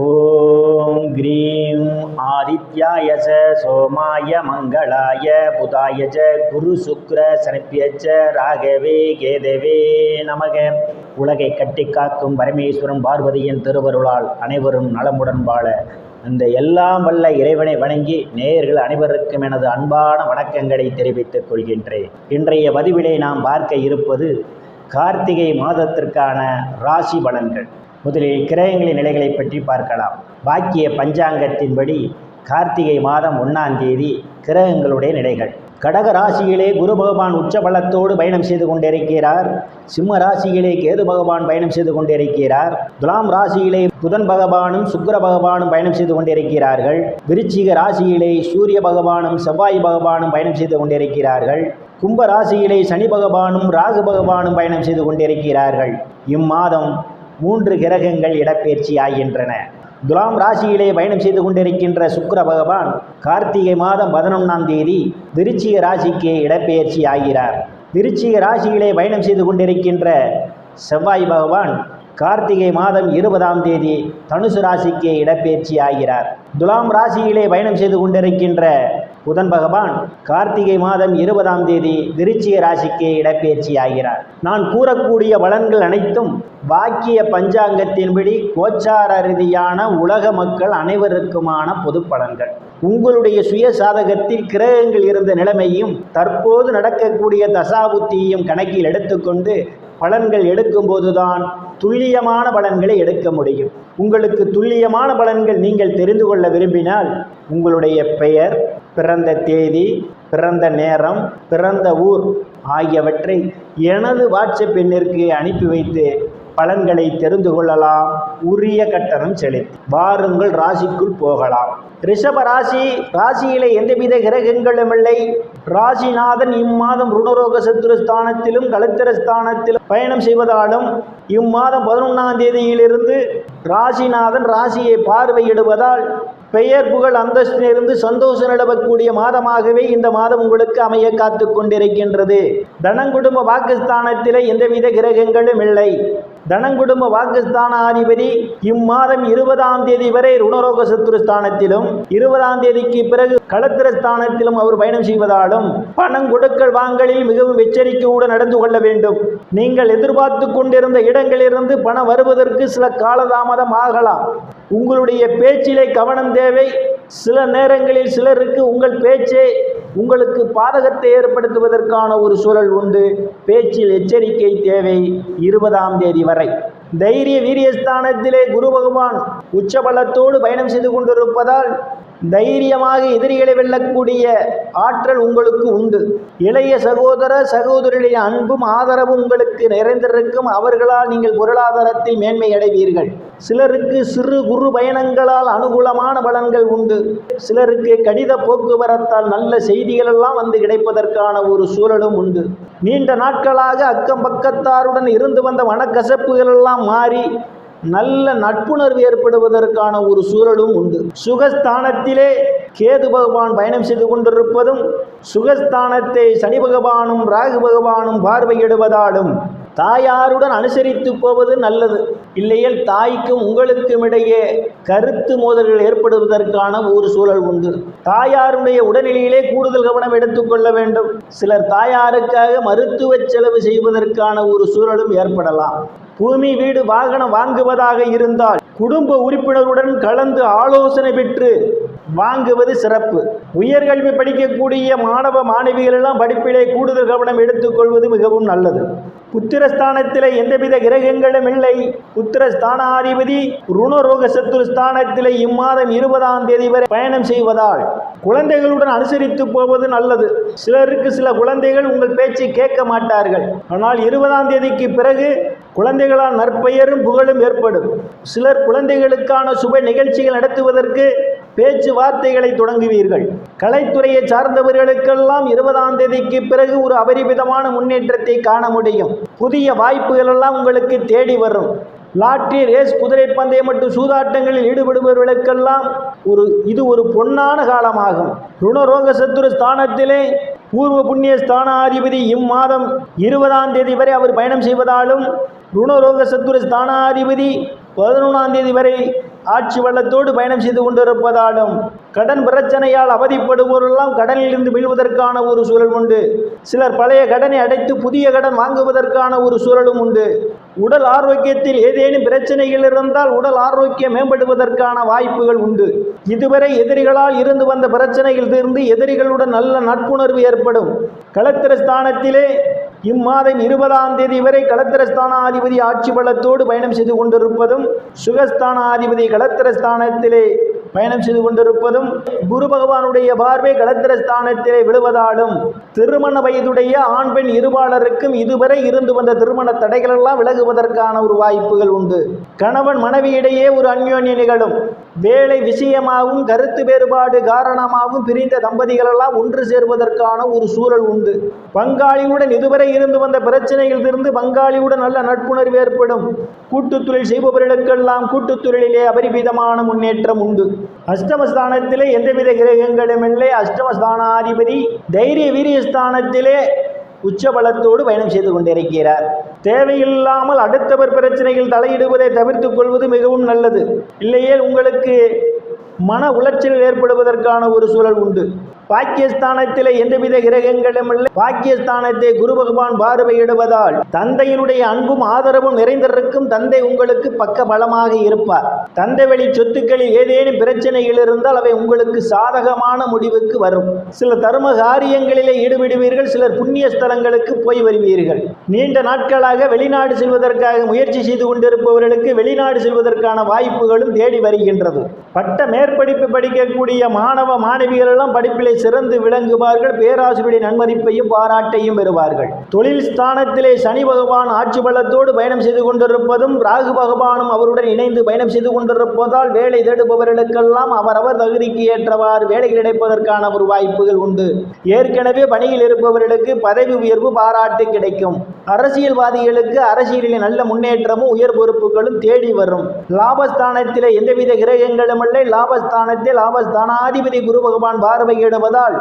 ஓம் cream ஆதித்யாய ச சோமாய மங்களாய புதாய ச குரு சுக்ர சனிப்பிய ச ராகவே கேதவே நமக. உலகை கட்டி காக்கும் பரமேஸ்வரன் பார்வதியின் திருவருளால் அனைவரும் நலமுடன் வாழ. அந்த எல்லாம் வல்ல இறைவனை வணங்கி நேயர்கள் அனைவருக்கும் எனது அன்பான வணக்கங்களை தெரிவித்துக் கொள்கின்றேன். இன்றைய பதிவிலே நாம் பார்க்க இருப்பது கார்த்திகை மாதத்திற்கான ராசி பலன்கள். முதலில் கிரகங்களின் நிலைகளை பற்றி பார்க்கலாம். வாக்கிய பஞ்சாங்கத்தின்படி கார்த்திகை மாதம் ஒன்றாம் தேதி கிரகங்களுடைய நிலைகள். கடக ராசியிலே குரு பகவான் உச்ச பலத்தோடு பயணம் செய்து கொண்டிருக்கிறார். சிம்ம ராசியிலே கேது பகவான் பயணம் செய்து கொண்டிருக்கிறார். துலாம் ராசியிலே புதன் பகவானும் சுக்கிர பகவானும் பயணம் செய்து கொண்டிருக்கிறார்கள். விருச்சிக ராசியிலே சூரிய பகவானும் செவ்வாய் பகவானும் பயணம் செய்து கொண்டிருக்கிறார்கள். கும்ப ராசியிலே சனி பகவானும் ராகு பகவானும் பயணம் செய்து கொண்டிருக்கிறார்கள். இம்மாதம் மூன்று கிரகங்கள் இடப்பெயர்ச்சி ஆகின்றன. துலாம் ராசியிலே பயணம் செய்து கொண்டிருக்கின்ற சுக்கர பகவான் கார்த்திகை மாதம் பதினொன்றாம் தேதி விருச்சிக ராசிக்கு இடப்பெயர்ச்சி ஆகிறார். விருச்சிக ராசியிலே பயணம் செய்து கொண்டிருக்கின்ற செவ்வாய் பகவான் கார்த்திகை மாதம் இருபதாம் தேதி தனுசு ராசிக்கு இடப்பெயர்ச்சி ஆகிறார். துலாம் ராசியிலே பயணம் செய்து கொண்டிருக்கின்ற புதன் பகவான் கார்த்திகை மாதம் இருபதாம் தேதி விருச்சிக ராசிக்கு இடப்பெயர்ச்சி ஆகிறார். நான் கூறக்கூடிய பலன்கள் அனைத்தும் வாக்கிய பஞ்சாங்கத்தின்படி கோச்சார ரீதியான உலக மக்கள் அனைவருக்குமான பொது பலன்கள். உங்களுடைய சுய சாதகத்தில் கிரகங்கள் இருந்த நிலைமையும் தற்போது நடக்கக்கூடிய தசாபுத்தியையும் கணக்கில் எடுத்துக்கொண்டு பலன்கள் எடுக்கும்போதுதான் துல்லியமான பலன்களை எடுக்க முடியும். உங்களுக்கு துல்லியமான பலன்கள் நீங்கள் தெரிந்து கொள்ள விரும்பினால் உங்களுடைய பெயர் பிறந்த தேதி பிறந்த நேரம் பிறந்த ஊர் ஆகியவற்றை எனது வாட்ஸ்அப் எண்ணிற்கு அனுப்பி வைத்து பலன்களை தெரிந்து கொள்ளலாம். உரிய கட்டணம் செலுத்தி வாருங்கள் ராசிக்குள் போகலாம். ரிஷப ராசி ராசியிலே எந்தவித கிரகங்களும் இல்லை. ராசிநாதன் இம்மாதம் ருணரோக சத்துருஸ்தானத்திலும் கலத்திரஸ்தானத்திலும் பயணம் செய்வதாலும் இம்மாதம் பதினொன்றாம் தேதியிலிருந்து ராசிநாதன் ராசியை பார்வையிடுவதால் பெயர் புகழ் அந்தஸ்திலிருந்து சந்தோஷம் நிலவக்கூடிய மாதமாகவே இந்த மாதம் உங்களுக்கு அமைய காத்து கொண்டிருக்கின்றது. தனங்குடும்ப பாகிஸ்தானத்திலே எந்தவித கிரகங்களும் இல்லை. தனங்குடும்ப வாக்குஸ்தான அதிபதி இம்மாதம் இருபதாம் தேதி வரை ருணரோக சத்துருஸ்தானத்திலும் இருபதாம் தேதிக்கு பிறகு களத்திரஸ்தானத்திலும் அவர் பயணம் செய்வதாலும் பணம் கொடுக்கல் வாங்கலில் மிகவும் எச்சரிக்கையுடன் நடந்து கொள்ள வேண்டும். நீங்கள் எதிர்பார்த்து கொண்டிருந்த இடங்களிலிருந்து பணம் வருவதற்கு சில காலதாமதம் ஆகலாம். உங்களுடைய பேச்சிலே கவனம் தேவை. சில நேரங்களில் சிலருக்கு உங்கள் பேச்சே உங்களுக்கு பாதகத்தை ஏற்படுத்துவதற்கான ஒரு சூழல் உண்டு. பேச்சில் எச்சரிக்கை தேவை இருபதாம் தேதி வரை. தைரிய வீரியஸ்தானத்திலே குரு பகவான் உச்சபலத்தோடு பயணம் செய்து கொண்டிருப்பதால் தைரியமாக எதிரிகளை வெல்லக்கூடிய ஆற்றல் உங்களுக்கு உண்டு. இளைய சகோதர சகோதரிகளின் அன்பும் ஆதரவும் உங்களுக்கு நிறைந்திருக்கும். அவர்களால் நீங்கள் பொருளாதாரத்தில் மேன்மை அடைவீர்கள். சிலருக்கு சிறு குறு பயணங்களால் அனுகூலமான பலன்கள் உண்டு. சிலருக்கு கடித போக்குவரத்தால் நல்ல செய்திகளெல்லாம் வந்து கிடைப்பதற்கான ஒரு சூழலும் உண்டு. நீண்ட நாட்களாக அக்கம் பக்கத்தாருடன் இருந்து வந்த மனக்கசப்புகளெல்லாம் மாறி நல்ல நட்புணர்வு ஏற்படுவதற்கான ஒரு சூழலும் உண்டு. சுகஸ்தானத்திலே கேது பகவான் பயணம் செய்து கொண்டிருப்பதும் சுகஸ்தானத்தை சனி பகவானும் ராகு பகவானும் பார்வையிடுவதாலும் தாயாருடன் அனுசரித்து போவது நல்லது. இல்லையேல் தாய்க்கும் உங்களுக்கும் இடையே கருத்து மோதல்கள் ஏற்படுவதற்கான ஒரு சூழல் உண்டு. தாயாருடைய உடல்நிலையிலே கூடுதல் கவனம் எடுத்துக்கொள்ள வேண்டும். சிலர் தாயாருக்காக மருத்துவ செலவு செய்வதற்கான ஒரு சூழலும் ஏற்படலாம். பூமி வீடு வாகனம் வாங்குவதாக இருந்தால் குடும்ப உறுப்பினருடன் கலந்து ஆலோசனை பெற்று வாங்குவது சிறப்பு. உயர்கல்வி படிக்கக்கூடிய மாணவ மாணவிகள் எல்லாம் படிப்பிலே கூடுதல் கவனம் எடுத்துக்கொள்வது மிகவும் நல்லது. புத்திரஸ்தானத்தில் எந்தவித கிரகங்களும் இல்லை. புத்திரஸ்தானாதிபதி ருணரோக சத்துரு ஸ்தானத்தில் இம்மாதம் இருபதாம் தேதி வரை பயணம் செய்வதால் குழந்தைகளுடன் அனுசரித்து போவது நல்லது. சிலருக்கு சில குழந்தைகள் உங்கள் பேச்சை கேட்க மாட்டார்கள். ஆனால் இருபதாம் தேதிக்கு பிறகு குழந்தைகளால் நற்பெயரும் புகழும் ஏற்படும். சிலர் குழந்தைகளுக்கான சுப நிகழ்ச்சிகள் நடத்துவதற்கு பேச்சுவார்த்தைகளை தொடங்குவீர்கள். கலைத்துறையை சார்ந்தவர்களுக்கெல்லாம் இருபதாம் தேதிக்கு பிறகு ஒரு அபரிமிதமான முன்னேற்றத்தை காண முடியும். புதிய வாய்ப்புகளெல்லாம் உங்களுக்கு தேடி வரும். லாட்டரி ரேஸ் குதிரை பந்தயம் மற்றும் சூதாட்டங்களில் ஈடுபடுபவர்களுக்கெல்லாம் ஒரு இது ஒரு பொன்னான காலமாகும். ருணரோக சத்துரு ஸ்தானத்திலே பூர்வ புண்ணிய ஸ்தானாதிபதி இம்மாதம் இருபதாம் தேதி வரை அவர் பயணம் செய்வதாலும் ருணரோக சத்துரு ஸ்தானாதிபதி பதினொன்றாம் தேதி வரை ஆட்சி வள்ளத்தோடு பயணம் செய்து கொண்டிருப்பதாலும் கடன் பிரச்சனையால் அவதிப்படுவோரெல்லாம் கடனிலிருந்து மீள்வதற்கான ஒரு சூழல் உண்டு. சிலர் பழைய கடனை அடைத்து புதிய கடன் வாங்குவதற்கான ஒரு சூழலும் உண்டு. உடல் ஆரோக்கியத்தில் ஏதேனும் பிரச்சனைகள் இருந்தால் உடல் ஆரோக்கியம் மேம்படுவதற்கான வாய்ப்புகள் உண்டு. இதுவரை எதிரிகளால் இருந்து வந்த பிரச்சனைகள் தீர்ந்து எதிரிகளுடன் நல்ல நட்புணர்வு ஏற்படும். களத்திரஸ்தானத்திலே இம்மாதம் இருபதாம் தேதி வரை கலத்திரஸ்தானாதிபதி ஆட்சி பலத்தோடு பயணம் செய்து கொண்டிருப்பதும் சுகஸ்தானாதிபதி கலத்திரஸ்தானத்திலே பயணம் செய்து கொண்டிருப்பதும் குரு பகவானுடைய பார்வை கலத்திரஸ்தானத்திலே விழுவதாலும் திருமண வயதுடைய ஆண் பெண் இருபாளருக்கும் இதுவரை இருந்து வந்த திருமண தடைகளெல்லாம் விலகுவதற்கான ஒரு வாய்ப்புகள் உண்டு. கணவன் மனைவியிடையே ஒரு அந்யோன்ய நிகழும். வேலை விஷயமாகவும் கருத்து வேறுபாடு காரணமாகவும் பிரிந்த தம்பதிகளெல்லாம் ஒன்று சேர்வதற்கான ஒரு சூழல் உண்டு. பங்காளியுடன் இதுவரை இருந்து வந்த பிரச்சனைகள் இருந்து பங்காளியுடன் நல்ல நட்புணர்வு ஏற்படும். கூட்டுத் தொழில் செய்பவர்களுக்கெல்லாம் கூட்டுத்தொழிலே தொழிலிலே முன்னேற்றம் உண்டு. அஷ்டமஸ்தானத்திலே எந்தவித கிரகங்களும் இல்லை. அஷ்டமஸ்தானாதிபதி தைரிய வீரியஸ்தானத்திலே உச்சபலத்தோடு பயணம் செய்து கொண்டிருக்கிறார். தேவையில்லாமல் அடுத்தவர் பிரச்சனையில் தலையிடுவதை தவிர்த்துக் கொள்வது மிகவும் நல்லது. இல்லையே உங்களுக்கு மன உளைச்சல் ஏற்படுவதற்கான ஒரு சூழல் உண்டு. பாக்கியஸ்தானத்திலே எந்தவித கிரகங்களும் இல்லை. பாக்கியஸ்தானத்தை குரு பகவான் பார்வையிடுவதால் தந்தையினுடைய அன்பும் ஆதரவும் நிறைந்திருக்கும் தந்தை உங்களுக்கு பக்க பலமாக இருப்பார். தந்தை வழி சொத்துக்களில் ஏதேனும் பிரச்சனைகள் இருந்தால் அவை உங்களுக்கு சாதகமான முடிவுக்கு வரும். சில தர்ம காரியங்களிலே ஈடுபடுவீர்கள் சிலர் புண்ணிய ஸ்தலங்களுக்கு போய் வருவீர்கள். நீண்ட நாட்களாக வெளிநாடு செல்வதற்காக முயற்சி செய்து கொண்டிருப்பவர்களுக்கு வெளிநாடு செல்வதற்கான வாய்ப்புகளும் தேடி வருகின்றது. பட்ட மேற்படிப்பு படிக்கக்கூடிய மாணவ மாணவிகள் எல்லாம் படிப்பிலே சிறந்து விளங்குவார்கள் பேராசிரியருடைய நன்மதிப்பையும் பாராட்டையும் பெறுவார்கள். தொழில் ஸ்தானத்திலே சனி பகவான் ஆட்சி பலத்தோடு பயணம் செய்து கொண்டிருப்பதும் ராகு பகவானும் அவருடன் இணைந்து பயணம் செய்து கொண்டிருப்பதால் வேலை தேடுபவர்களுக்கெல்லாம் அவரவர் தகுதிக்கு ஏற்றவாறு வேலை கிடைப்பதற்கான ஒரு வாய்ப்புகள் உண்டு. ஏற்கனவே பணியில் இருப்பவர்களுக்கு பதவி உயர்வு பாராட்டு கிடைக்கும். அரசியல்வாதிகளுக்கு அரசியலில் நல்ல முன்னேற்றமும் உயர் பொறுப்புகளும் தேடி வரும். லாபஸ்தானத்தில் எந்தவித கிரகங்களும் இல்லை. லாபஸ்தானத்தில் லாபஸ்தானாதிபதி குரு பகவான் பார்வையிடுவதால்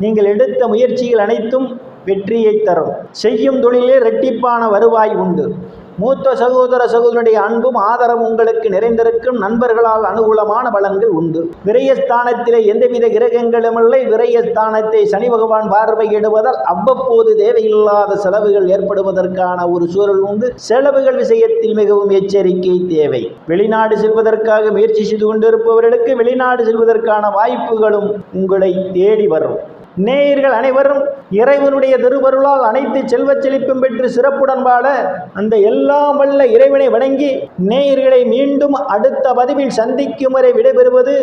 நீங்கள் எடுத்த முயற்சிகள் அனைத்தும் வெற்றியை தரும். செய்யும் தொழிலே இரட்டிப்பான வருவாய் உண்டு. மூத்த சகோதர சகோதரனுடைய அன்பும் ஆதரவும் உங்களுக்கு நிறைந்திருக்கும். நண்பர்களால் அனுகூலமான பலன்கள் உண்டு. விரயஸ்தானத்திலே எந்தவித கிரகங்களும் இல்லை. விரயஸ்தானத்தை சனி பகவான் பார்வையிடுவதால் அவ்வப்போது தேவையில்லாத செலவுகள் ஏற்படுவதற்கான ஒரு சூழல் உண்டு. செலவுகள் விஷயத்தில் மிகவும் எச்சரிக்கை தேவை. வெளிநாடு செல்வதற்காக முயற்சி செய்து கொண்டிருப்பவர்களுக்கு வெளிநாடு செல்வதற்கான வாய்ப்புகளும் உங்களை தேடி வரும். நேயர்கள் அனைவரும் இறைவனுடைய திருவருளால் அனைத்து செல்வச் செழிப்பும் பெற்று சிறப்புடன் வாழ அந்த எல்லாம் வல்ல இறைவனை வணங்கி நேயர்களை மீண்டும் அடுத்த பதிவில் சந்திக்கும் வரை விடைபெறுவது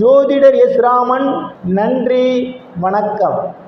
ஜோதிடர் எஸ் ராமன். நன்றி வணக்கம்.